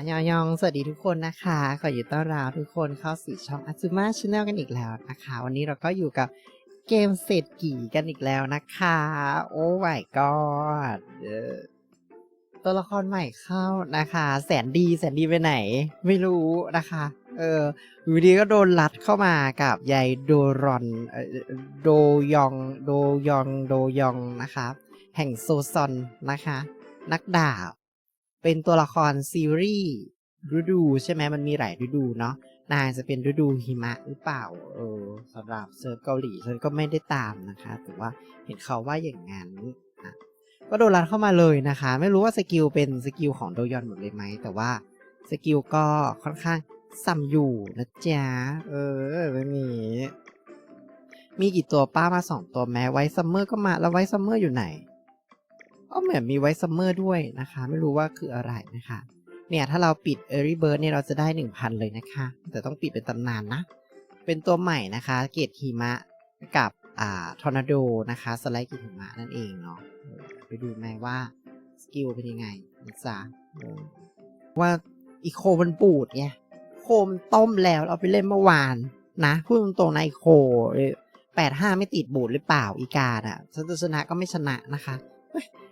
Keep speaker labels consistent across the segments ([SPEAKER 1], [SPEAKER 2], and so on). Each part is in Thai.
[SPEAKER 1] อันยองยองสวัสดีทุกคนนะคะ ขอยินดีต้อนรับทุกคนเข้าสู่ช่อง Azuma Channel กันอีกแล้วนะคะ วันนี้เราก็อยู่กับเกมเศรษฐีกันอีกแล้วนะคะ โอ้ my god เออตัวละครใหม่เข้านะคะ แสนดีแสนดีไปไหน ไม่รู้นะคะ เอออยู่ดีก็โดนลัดเข้ามากับยายโดรอนโดยองโดยองโดยองนะคะ แห่งโซซอนนะคะ นักดาบ เป็นตัวละครซีรีส์ฤดูใช่ไหมมันมีหลายฤดูเนาะนางจะเป็นฤดูหิมะหรือเปล่าเออสำหรับเซิร์ฟเกาหลีฉันก็ไม่ได้ตามนะคะแต่ว่าเห็นเขาว่าอย่างนั้นอะก็โดนรัดเข้ามาเลยนะคะ ไม่รู้ว่าสกิลเป็นสกิลของโดยอนหมดเลยไหมแต่ว่าสกิลก็ค่อนข้างซ้ำอยู่นะจ๊ะเออไม่มีมีกี่ตัวป้ามาสองตัวแม้ไว้ซัมเมอร์ก็มาแล้วไว้ซัมเมอร์อยู่ไหน ก็เหมือนมีไว้ซัมเมอร์ด้วยนะคะ ไม่รู้ว่าคืออะไรนะคะ เนี่ย ถ้าเราปิด Early Bird เนี่ยเราจะได้ 1,000 เลยนะคะ แต่ต้องปิดเป็นตำนานนะ เป็นตัวใหม่นะคะ เกตหิมะกับอ่าทอร์นาโดนะคะ สไลด์เกตหิมะนั่นเองเนาะไปดูไหมว่า สกิลเป็นยังไงนะจ๊ะว่าอีโคมันปูดไงโคมนต้มแล้วเอาไปเล่นเมื่อวานนะพูดตรงๆนะอีโคแปดห้าไม่ติดบูดหรือเปล่าอีกาอะฉันจะชนะก็ไม่ชนะนะคะ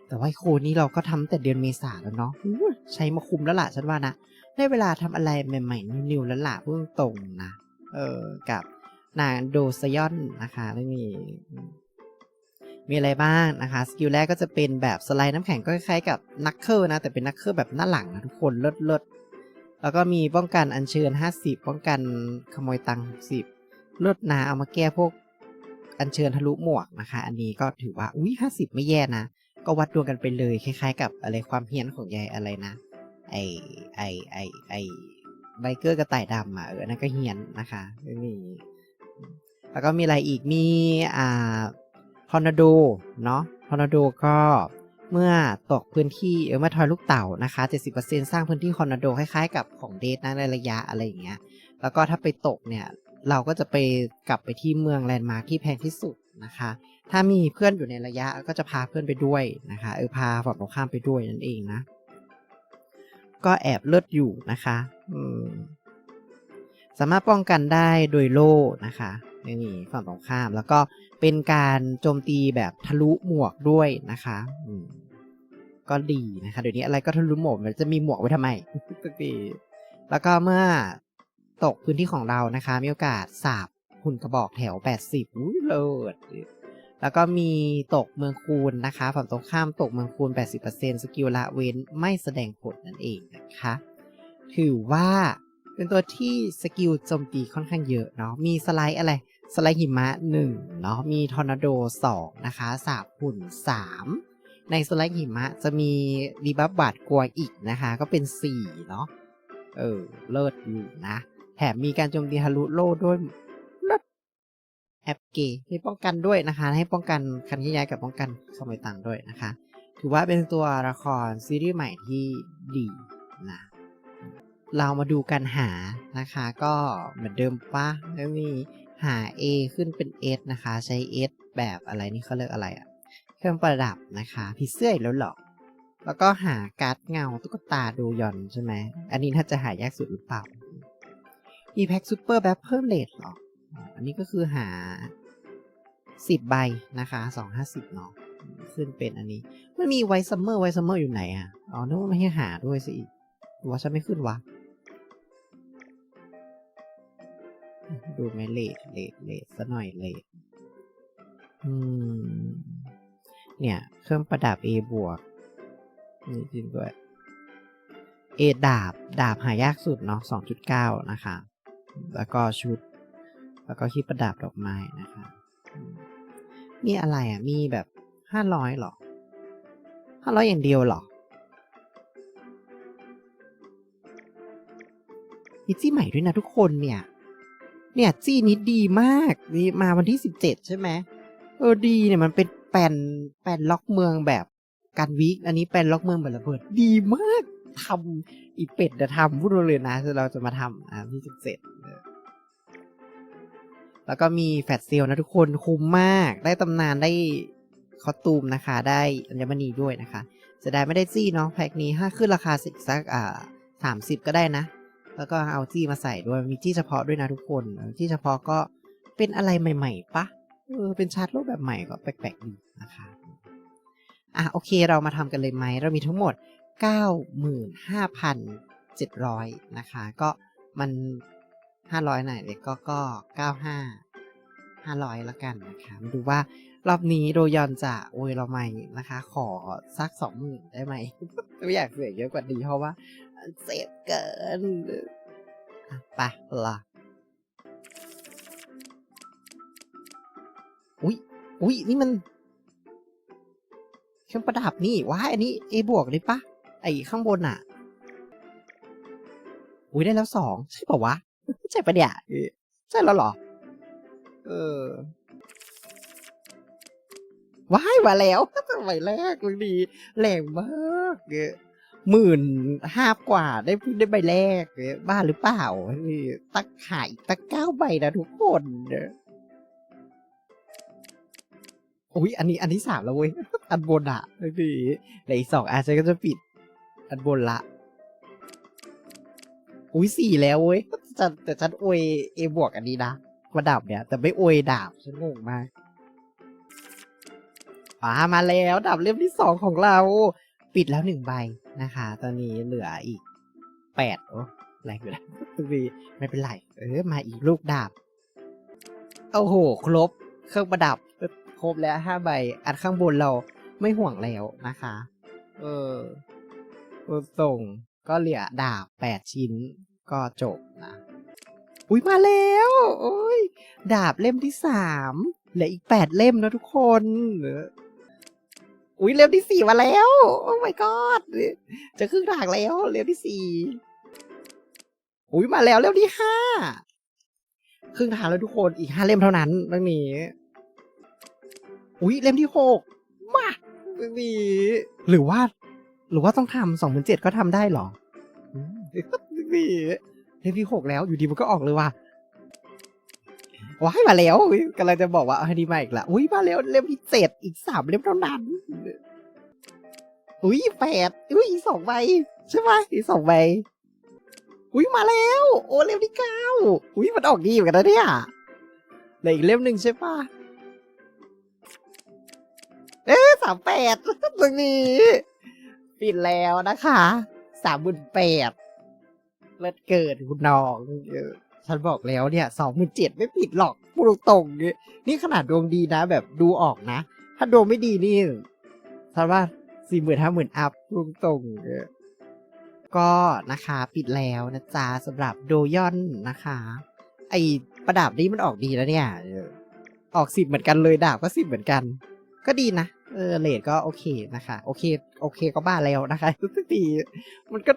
[SPEAKER 1] แต่ว่าไอ้โคนี้เราก็ทำแต่เดือนเมษาแล้วเนาะอู้ใช้มาคุมแล้วล่ะฉันว่านะได้เวลาทำอะไรใหม่ๆนิวๆแล้วล่ะพูดตรงๆนะเออกับนางโดซยอนนะคะไม่มีมีอะไรบ้างนะคะ สกิลแรกก็จะเป็นแบบสไลด์น้ำแข็งก็คล้ายๆกับนักเคิลนะ แต่เป็นนักเคิลแบบหน้าหลังนะทุกคนเลิศเลิศๆแล้วก็มีป้องกันอัญเชิญ 50 ป้องกันขโมยตังค์60เลิศนะเอามาแก้พวกอัญเชิญทะลุหมวกนะคะ อันนี้ก็ถือว่าอุ้ย50 ไม่แย่นะ ก็วัดดวงกันไปเลย คล้ายๆ กับอะไรความเฮี้ยนของยายอะไรนะ ไอไอไอไอไบเกอร์กระต่ายดำอะเออนั่นก็เฮี้ยนนะคะไม่แล้วก็มีอะไรอีกมีอ่าทอร์นาโดเนาะทอร์นาโดก็เมื่อตกพื้นที่เออเมื่อทอยลูกเต่านะคะ 70%สร้างพื้นที่ทอร์นาโดคล้ายๆ กับของเดทนะในระยะอะไรอย่างเงี้ย แล้วก็ถ้าไปตกเนี่ย เราก็จะไปกลับไปที่เมืองแลนด์มาร์คที่แพงที่สุดนะคะ ถ้ามีเพื่อนอยู่ในระยะก็จะพาเพื่อนไปด้วยนะคะเออพาฝั่งตรงข้ามไปด้วยนั่นเองนะ ก็แอบเลิศอยู่นะคะสามารถป้องกันได้โดยโล่นะคะนี่ฝั่งตรงข้ามแล้วก็เป็นการโจมตีแบบทะลุหมวกด้วยนะคะก็ดีนะคะเดี๋ยวนี้อะไรก็ทะลุหมวกมันจะมีหมวกไว้ทำไมทุกทีแล้วก็เมื่อตกพื้นที่ของเรานะคะ มีโอกาสสาบหุ่นกระบอกแถว 80อุ้ยเลิศ แล้วก็มีตกเมืองคูณนะคะฝั่งตรงข้ามตกเมืองคูณ 80%สกิลละเว้นไม่แสดงผลนั่นเองนะคะ ถือว่าเป็นตัวที่สกิลโจมตีค่อนข้างเยอะเนาะ มีสไลด์อะไร สไลด์หิมะ1เนาะ มีทอร์นาโด2นะคะสาบหุ่น 3 ในสไลด์หิมะจะมีรีบัฟบาดกลัวอีกนะคะ ก็เป็น 4 เนาะ เออ เลิศอยู่นะ แถมมีการโจมตีทะลุโล่ด้วย แอปเกย์ให้ป้องกันด้วยนะคะ ให้ป้องกันคันย้ายกับป้องกันขโมยตังด้วยนะคะ ถือว่าเป็นตัวละครซีรีส์ใหม่ที่ดีนะเรามาดูกันหานะคะ ก็เหมือนเดิมปะแล้วมีหา A ขึ้นเป็น S นะคะ ใช้ S แบบอะไรนี่เขาเรียกอะไรอะเครื่องประดับนะคะผีเสื้ออีกแล้วหรอแล้วก็หาการ์ดเงาตุ๊กตาดูยอนใช่ไหมอันนี้ถ้าจะหายากสุดหรือเปล่า มีแพ็กซูเปอร์แบบเพิ่มเลทหรอ อันนี้ก็คือหาสิบใบนะคะสองห้าสิบเนาะขึ้นเป็นอันนี้ มันมีไวซัมเมอร์ไวซัมเมอร์อยู่ไหนอะอ๋อนึกว่าไม่ให้หาด้วยสิว่าฉันไม่ขึ้นวะดูไหมเลทเลทเลทซะหน่อยเลทอืม เนี่ย เครื่องประดับ A บวกนี่จริงด้วย A ดาบ ดาบหายากสุดเนาะสองจุดเก้านะคะ แล้วก็ชุด แล้วก็ที่ประดับดอกไม้นะคะอืมมีอะไรอะ มีแบบห้าร้อยหรอห้าร้อยอย่างเดียวหรอมีจี้ใหม่ด้วยนะทุกคนเนี่ย เนี่ยจี้นี้ดีมากนี่มาวันที่สิบเจ็ดใช่ไหมเออดีเนี่ยมันเป็นแปลนแปลนล็อกเมืองแบบการวิกอันนี้แปลนล็อกเมืองแบบระเบิดดีมากทำอีเป็ดจะทำพูดเลยนะเราจะมาทำอ่าที่สิบเจ็ด แล้วก็มีแฟตเซลนะทุกคนคุ้มมาก ได้ตำนานได้คอตูมนะคะ ได้อัญมณีด้วยนะคะจะได้ไม่ได้จี้เนาะแพ็คนี้ถ้าขึ้นราคาสิสักอ่าสามสิบก็ได้นะ แล้วก็เอาจี้มาใส่ด้วยมีจี้เฉพาะด้วยนะทุกคนจี้เฉพาะก็เป็นอะไรใหม่ๆปะเออเป็นชาร์จรูปแบบใหม่ก็แปลกๆดีนะคะอะโอเคเรามาทำกันเลยไหมเรามีทั้งหมด 95,700 นะคะ ก็มัน 500ไหน่อยเด็กก็ก็95 500ละกันนะคะมาดูว่ารอบนี้โดยอนจะโอยเราไหมนะคะ ขอสัก20,000ได้ไหมไม่อยากเสียเยอะกว่านี้เพราะว่าเสียเกินไปละอุ้ยอุ้ยนี่มันเครื่องประดับนี่ว้าอันนี้ A บวกเลยปะไอข้างบนอะอุ้ยได้แล้วสองใช่ป่าวะ ใช่ปะเนี่ยใช่แล้วหรอ เออว้ายมาแล้วใบแรกเลยดีแรงมากเอ๊ะหมื่นห้ากว่าได้ได้ใบแรกเอ๊ะบ้าหรือเปล่าตักขายตักเก้าใบนะทุกคนอุ้ยอันนี้อันที่สามแล้วเว้ย อันบนอะดีเหลืออีกสองอันฉันก็จะปิด อันบนละ อุ้ยสี่แล้วเว้ยจะแต่ฉันอวยเอบวกอันนี้นะมาดาบเนี่ย แต่ไม่อวยดาบฉันงงมากมามาแล้วดาบเล่มที่สองของเรา ปิดแล้วหนึ่งใบนะคะ ตอนนี้เหลืออีกแปดโอ้แรงอยู่นะทุกทีไม่เป็นไร เออ มาอีกลูกดาบโอ้โห ครบ เครื่องประดับ ครบแล้วห้าใบ อันข้างบนเราไม่ห่วงแล้วนะคะ เออส่ง ก็เหลือดาบแปดชิ้นก็จบนะ อุ้ยมาแล้ว โอ้ย ดาบเล่มที่สามเหลืออีกแปดเล่มนะทุกคนอุ้ยเล่มที่สี่มาแล้ว โอ้ my god จะครึ่งทางแล้วเล่มที่สี่อุ้ยมาแล้วเล่มที่ห้าครึ่งทางแล้วทุกคนอีกห้าเล่มเท่านั้นเรื่องนี้อุ้ยเล่มที่หกมาเรื่องนี้หรือว่า หรือว่าต้องทำสองหมื่นเจ็ดก็ทำได้หรอเรื่องนี้เล่มที่หกแล้วอยู่ดีมันก็ออกเลยว่ะว้ายมาแล้วกำลังจะบอกว่าเอาให้ดีมาอีกละอุ้ยมาแล้วเล่มที่เจ็ดอีกสามเล่มเท่านั้น อุ้ยแปดอุ้ยอีกสองใบใช่ไหมอีกสองใบอุ้ยมาแล้ว โอ้เล่มที่เก้าอุ้ยมันออกดีเหมือนกันนะเนี่ยเหลืออีกเล่มหนึ่งใช่ปะเอ๊ะสามแปดตรงนี้ ปิดแล้วนะคะสามหมื่นแปดเลิศเกิดคุณน้องฉันบอกแล้วเนี่ยสองหมื่นเจ็ดไม่ปิดหรอกพูดตรงๆเนี่ยนี่ขนาดดวงดีนะ แบบดูออกนะ ถ้าดวงไม่ดีนี่ฉันว่าสี่หมื่นห้าหมื่นอัพพูดตรงๆก็นะคะปิดแล้วนะจ๊ะสำหรับโดยอนนะคะ ไอประดับนี้มันออกดีแล้วเนี่ยออออกสิบเหมือนกันเลยดาบก็สิบเหมือนกัน ก็ดีนะ เออเลทก็โอเคนะคะ โอเค โอเคก็บ้าแล้วนะคะทุกทีมันก็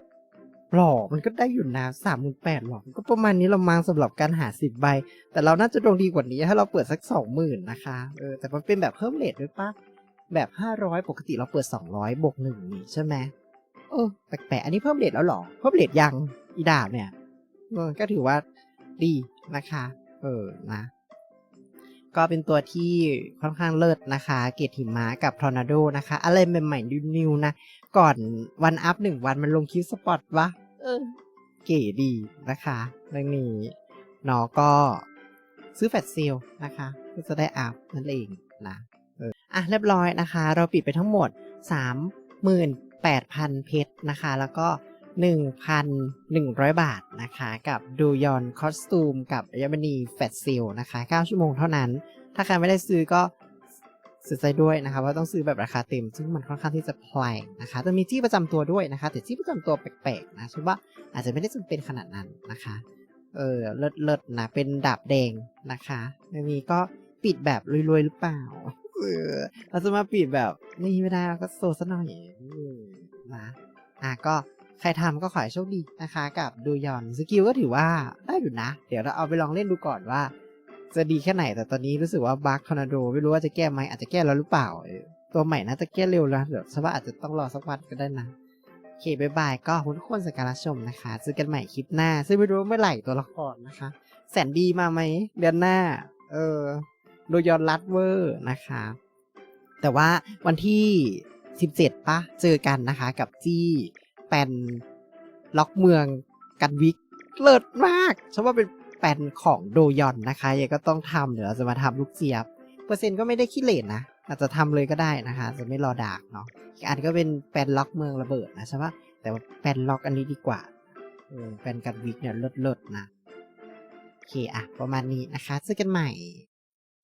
[SPEAKER 1] หล่อมันก็ได้อยู่นะสามหมื่นแปดหรอกก็ประมาณนี้เรามังสำหรับการหาสิบใบ แต่เราน่าจะดวงดีกว่านี้ถ้าเราเปิดสักสองหมื่นนะคะ เออ แต่มันเป็นแบบเพิ่มเลทด้วยปะแบบห้าร้อยปกติเราเปิดสองร้อยบวกหนึ่งนี่ใช่ไหมเออแปลกๆอันนี้เพิ่มเลทแล้วหรอ เพิ่มเลทยังอีดาบเนี่ยก็ถือว่าดีนะคะ เออนะ ก็เป็นตัวที่ค่อนข้างเลิศนะคะ เกตหิมะกับทอร์นาโดนะคะ อะไรใหม่ๆนิวๆนะ ก่อนวันอัพหนึ่งวันมันลงคลิปสปอตวะเออ เก๋ดีนะคะเรื่องนี้เนาะก็ซื้อแฟลชเซลนะคะเพื่อจะได้อัพนั่นเองนะเอออะเรียบร้อยนะคะ เราปิดไปทั้งหมด 38,000 เพชรนะคะ แล้วก็ 1,100 บาทนะคะ กับดูยอนคอสตูมกับยามานีแฟตซิลนะคะ 9 ชั่วโมงเท่านั้น ถ้าใครไม่ได้ซื้อก็เสียใจด้วยนะคะว่าต้องซื้อแบบราคาเต็ม ซึ่งมันค่อนข้างที่จะแพงนะคะจะมีที่ประจำตัวด้วยนะคะ แต่ที่ประจำตัวแปลกๆนะฉันว่าอาจจะไม่ได้จำเป็นขนาดนั้นนะคะ เออเลิศเลิศนะเป็นดาบแดงนะคะไม่มีก็ปิดแบบรวยๆหรือเปล่าเราจะมาปิดแบบนี่ไม่ได้ก็โซซะหน่อยนะอะก็ ใครทำก็ขอให้โชคดีนะคะ กับดูยอนสกิลก็ถือว่าได้อยู่นะ เดี๋ยวเราเอาไปลองเล่นดูก่อนว่า จะดีแค่ไหนแต่ตอนนี้รู้สึกว่าบัคทอร์นาโดไม่รู้ว่าจะแก้ไหมอาจจะแก้แล้วหรือเปล่า ตัวใหม่น่าจะแก้เร็วแล้วเดี๋ยวฉันว่าอาจจะต้องรอสักวันก็ได้นะโอเคบายบายก็ขอบคุณทุกคนสักการรับชมนะคะเจอกันใหม่คลิปหน้า ซึ่งไม่รู้เมื่อไหร่ตัวละครนะคะ แสนดีมาไหมเดือนหน้า เออดยยอนรัดเวอร์นะคะ แต่ว่าวันที่ 17ปะเจอกันนะคะกับจี้ แปนล็อกเมืองกันวิกเลิศมากฉันว่าเป็นแปลนของโดยอนนะคะยังก็ต้องทำเดี๋ยวเราจะมาทำลูกเจี๊ยบ เปอร์เซ็นต์ก็ไม่ได้ขี้เหร่นะ อาจจะทำเลยก็ได้นะคะ จะไม่รอดากเนาะอีกอันก็เป็นแปลนล็อกเมืองระเบิดนะใช่ปะแต่ว่าแปลนล็อกอันนี้ดีกว่าเออแปลนกันวิกเนี่ยเลิศๆนะโอเคอะประมาณนี้นะคะเจอกันใหม่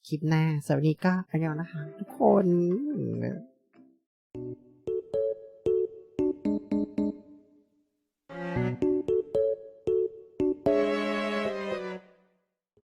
[SPEAKER 1] คลิปหน้าสวัสดีก็อันยองนะคะ ทุกคน